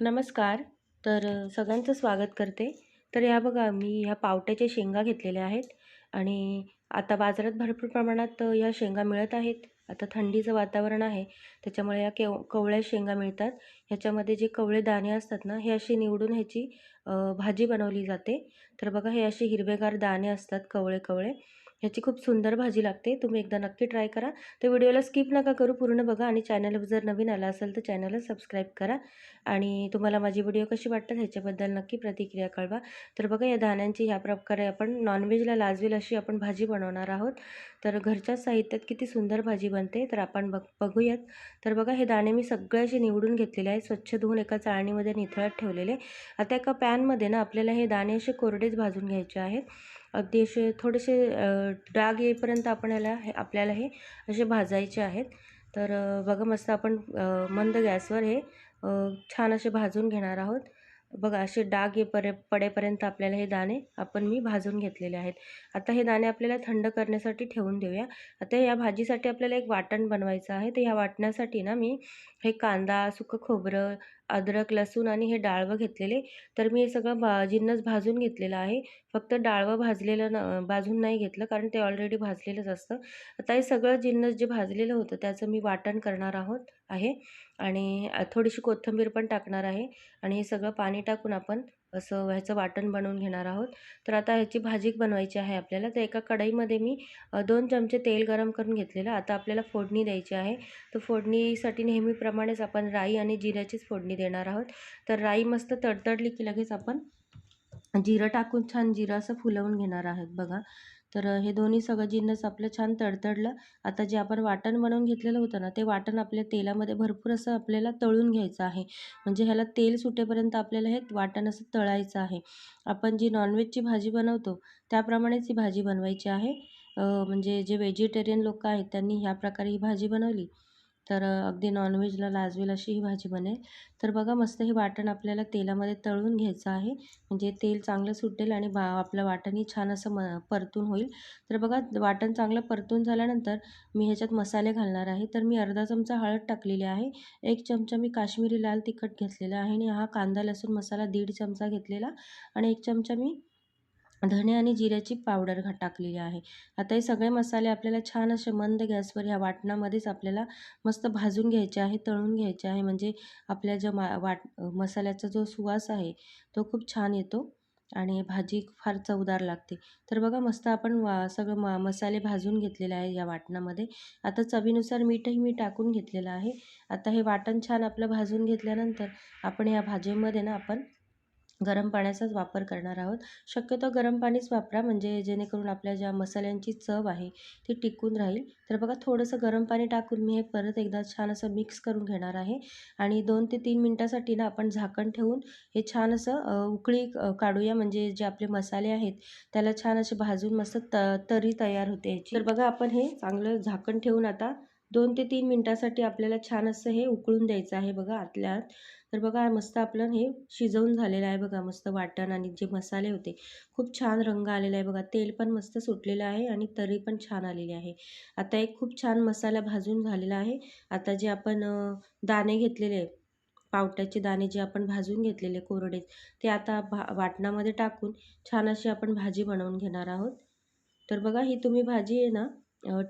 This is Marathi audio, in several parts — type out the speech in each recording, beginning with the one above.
नमस्कार. तर सगळ्यांचं स्वागत करते. तर या बघा मी ह्या पावट्याच्या शेंगा घेतलेल्या आहेत आणि आता बाजारात भरपूर प्रमाणात या शेंगा मिळत आहेत. आता थंडीचं वातावरण आहे त्याच्यामुळे या केव कवळ्या शेंगा मिळतात. ह्याच्यामध्ये जे कवळे दाणे असतात ना हे असे निवडून ह्याची भाजी बनवली जाते. तर बघा हे असे हिरवेगार दाणे असतात कवळे कवळे ह्याची खूप सुंदर भाजी लागते. तुम्ही एकदा नक्की ट्राय करा. तर व्हिडिओला स्किप नका करू पूर्ण बघा आणि चॅनल जर नवीन आला असेल तर चॅनलला सबस्क्राईब करा. आणि तुम्हाला माझी व्हिडिओ कशी वाटतात ह्याच्याबद्दल नक्की प्रतिक्रिया कळवा. तर बघा या धान्यांची ह्या प्रकारे आपण नॉनव्हेजला लाजवेल अशी आपण भाजी बनवणार आहोत. तर घरच्याच साहित्यात किती सुंदर भाजी बनते तर आपण बघ बघूयात. तर बघा हे दाणे मी सगळे असे निवडून घेतलेले आहे स्वच्छ धुवून एका चाळणीमध्ये निथळत ठेवलेले आता एका पॅनमध्ये ना आपल्याला हे दाणे असे कोरडेच भाजून घ्यायचे आहेत. अगदी असे थोडेसे डाग येईपर्यंत आपण याला हे आपल्याला हे असे भाजायचे आहेत. तर बघा मस्त आपण मंद गॅसवर हे छान असे भाजून घेणार आहोत. बघा असे डाग येपरे पडेपर्यंत आपल्याला हे दाणे आपण मी भाजून घेतलेले आहेत. आता हे दाणे आपल्याला थंड करण्यासाठी ठेवून देऊया. आता या भाजीसाठी आपल्याला एक वाटण बनवायचं आहे. तर ह्या वाटण्यासाठी ना मी हे कांदा सुकं खोबरं अद्रक लसूण आणि हे डाळवं घेतलेले. तर मी हे सगळं भा जिन्नस भाजून घेतलेलं आहे. फक्त डाळवं भाजलेलं न भाजून नाही घेतलं कारण ते ऑलरेडी भाजलेलंच असतं. आता हे सगळं जिन्नस जे भाजलेलं होतं त्याचं मी वाटण करणार आहोत आहे. आणि थोडीशी कोथिंबीर पण टाकणार आहे. आणि हे सगळं पाणी टाकून आपण असं ह्याचं वाटण बनवून घेणार आहोत. तर आता ह्याची भाजी बनवायची आहे आपल्याला. तर एका कढईमध्ये मी दोन चमचे तेल गरम करून घेतलेलं. आता आपल्याला फोडणी द्यायची आहे. तर फोडणीसाठी नेहमीप्रमाणेच आपण राई आणि जिऱ्याचीच फोडणी देणार आहोत. तर राई मस्त तडतडली की लगेच आपण जिरं टाकून छान जिरं असं फुलवून घेणार आहोत बघा. तर हे दोन्ही सगळं जिन्नस आपलं छान तडतडलं. आता जे आपण वाटण बनवून घेतलेलं होतं ना ते वाटण आपल्या तेलामध्ये भरपूर असं आपल्याला तळून घ्यायचं आहे. म्हणजे ह्याला तेल सुटेपर्यंत आपल्याला हे वाटण असं तळायचं आहे. आपण जी नॉनव्हेजची भाजी बनवतो त्याप्रमाणेच ही भाजी बनवायची आहे. म्हणजे जे व्हेजिटेरियन लोक आहेत त्यांनी ह्या प्रकारे ही भाजी बनवली. तर अगदी नॉनव्हेजला लाजवेल अशी ही भाजी बनेल. तर बघा मस्त हे वाटण आपल्याला तेलामध्ये तळून घ्यायचं आहे. म्हणजे तेल चांगलं सुटेल आणि बा आपलं वाटणही छान असं म परतून होईल. तर बघा वाटण चांगलं परतून झाल्यानंतर मी ह्याच्यात मसाले घालणार आहे. तर मी अर्धा चमचा हळद टाकलेली आहे. एक चमचा मी काश्मीरी लाल तिखट घेतलेला आहे आणि हा कांदा लसूण मसाला दीड चमचा घेतलेला आणि एक चमचा मी धणे आणि जिऱ्याची पावडर घा टाकलेली आहे. आता हे सगळे मसाले आपल्याला छान असे मंद गॅसवर ह्या वाटणामध्येच आपल्याला मस्त भाजून घ्यायचे आहे तळून घ्यायचे आहे. म्हणजे आपल्या ज्या मा वाट मसाल्याचा जो सुवास आहे तो खूप छान येतो आणि भाजी फार चवदार लागते. तर बघा मस्त आपण वा सगळं म मसाले भाजून घेतलेले आहे या वाटणामध्ये. आता चवीनुसार मीठही मी टाकून घेतलेलं आहे. आता हे वाटण छान आपलं भाजून घेतल्यानंतर आपण या भाजीमध्ये ना आपण गरम पाण्याचाच वापर करणार आहोत. शक्यतो गरम पाणीच वापरा म्हणजे जेणेकरून आपल्या ज्या मसाल्यांची चव आहे ती टिकून राहील. तर बघा थोडंसं गरम पाणी टाकून मी हे परत एकदा छान असं मिक्स करून घेणार आहे. आणि दोन ते तीन मिनटासाठी ना आपण झाकण ठेवून हे छान असं उकळी काढूया. म्हणजे जे आपले मसाले आहेत त्याला छान असे भाजून मस्त त तरी तयार होते याची. तर बघा आपण हे चांगलं झाकण ठेवून आता दोन ते तीन मिनटासाठी आपल्याला छान असं हे उकळून द्यायचं आहे बघा आतल्या आत तर बघा मस्त आपलं हे शिजवून झालेलं आहे बघा मस्त वाटण आणि जे मसाले होते खूप छान रंग आलेला आहे बघा. तेल पण मस्त सुटलेलं आहे आणि तरी पण छान आलेली आहे. आता एक खूप छान मसाला भाजून झालेला आहे. आता जे आपण दाणे घेतलेले पावट्याचे दाणे जे आपण भाजून घेतलेले कोरडे ते आता भा वाटणामध्ये टाकून छान अशी आपण भाजी बनवून घेणार आहोत. तर बघा ही तुम्ही भाजी आहे ना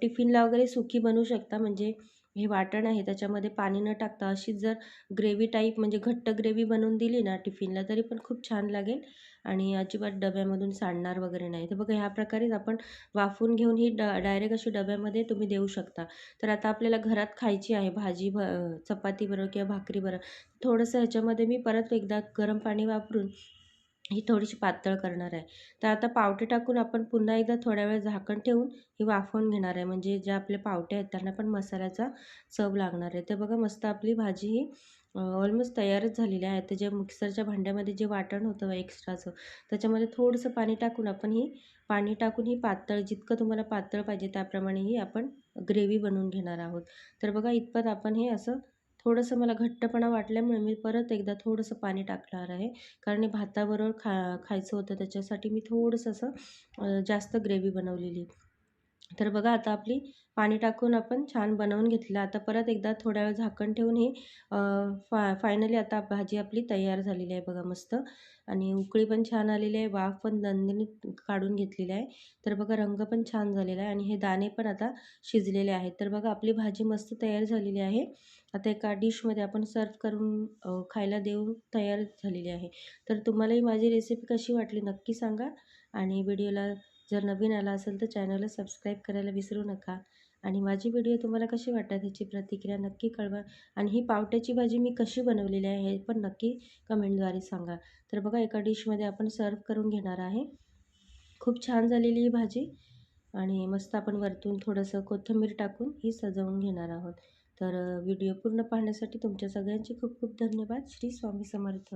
टिफिनला वगैरे सुकी बनवू शकता. म्हणजे हे वाटण आहे त्याच्यामध्ये पाणी न टाकता अशीच जर ग्रेव्ही टाईप म्हणजे घट्ट ग्रेव्ही बनवून दिली ना टिफिनला तरी पण खूप छान लागेल. आणि अजिबात डब्यामधून सांडणार वगैरे नाही. तर बघा ह्या प्रकारेच आपण वाफून घेऊन ही ड डायरेक्ट अशी डब्यामध्ये तुम्ही देऊ शकता. तर आता आपल्याला घरात खायची आहे भाजी भ चपाती बरोबर किंवा भाकरी बरोबर. थोडंसं ह्याच्यामध्ये मी परत एकदा गरम पाणी वापरून ही थोडीशी पातळ करणार आहे. तर आता पावटे टाकून आपण पुन्हा एकदा थोड्या वेळ झाकण ठेवून ही वाफवून घेणार आहे. म्हणजे जे आपले पावटे आहेत त्यांना पण मसाल्याचा चव लागणार आहे. तर बघा मस्त आपली भाजी ही ऑलमोस्ट तयारच झालेली आहे. तर जे मिक्सरच्या भांड्यामध्ये जे वाटण होतं एक्स्ट्राचं त्याच्यामध्ये थोडंसं पाणी टाकून आपण ही पाणी टाकून ही पातळ जितकं तुम्हाला पातळ पाहिजे त्याप्रमाणे ही आपण ग्रेव्ही बनवून घेणार आहोत. तर बघा इतपत आपण हे असं थोडंसं मला घट्टपणा वाटल्यामुळे मी परत एकदा थोडंसं पाणी टाकणार आहे. कारण हे भाताबरोबर खा खायचं होतं त्याच्यासाठी मी थोडंसं असं जास्त ग्रेव्ही बनवलेली. तर बघा आता आपली पाणी टाकून आपण छान बनवून घेतलं. आता परत एकदा थोड्या वेळ झाकण ठेवून हे फा फायनली आता भाजी आपली तयार झालेली आहे बघा मस्त. आणि उकळी पण छान आलेली आहे. वाफ पण दणदणीत काढून घेतलेली आहे. तर बघा रंग पण छान झालेला आहे आणि हे दाणे पण आता शिजलेले आहेत. तर बघा आपली भाजी मस्त तयार झालेली आहे. आता एका डिशमध्ये आपण सर्व करून खायला देऊन तयार झालेली आहे. तर तुम्हालाही माझी रेसिपी कशी वाटली नक्की सांगा आणि व्हिडिओला जर नवीन आला असेल तर चॅनलला सबस्क्राईब करायला विसरू नका. आणि माझी व्हिडिओ तुम्हाला कशी वाटतात ह्याची प्रतिक्रिया नक्की कळवा. आणि ही पावट्याची भाजी मी कशी बनवलेली आहे हे पण नक्की कमेंटद्वारे सांगा. तर बघा एका डिशमध्ये आपण सर्व करून घेणार आहे. खूप छान झालेली ही भाजी. आणि मस्त आपण वरतून थोडंसं कोथिंबीर टाकून ही सजवून घेणार आहोत. तर व्हिडिओ पूर्ण पाहण्यासाठी तुमच्या सगळ्यांचे खूप खूप धन्यवाद. श्री स्वामी समर्थ.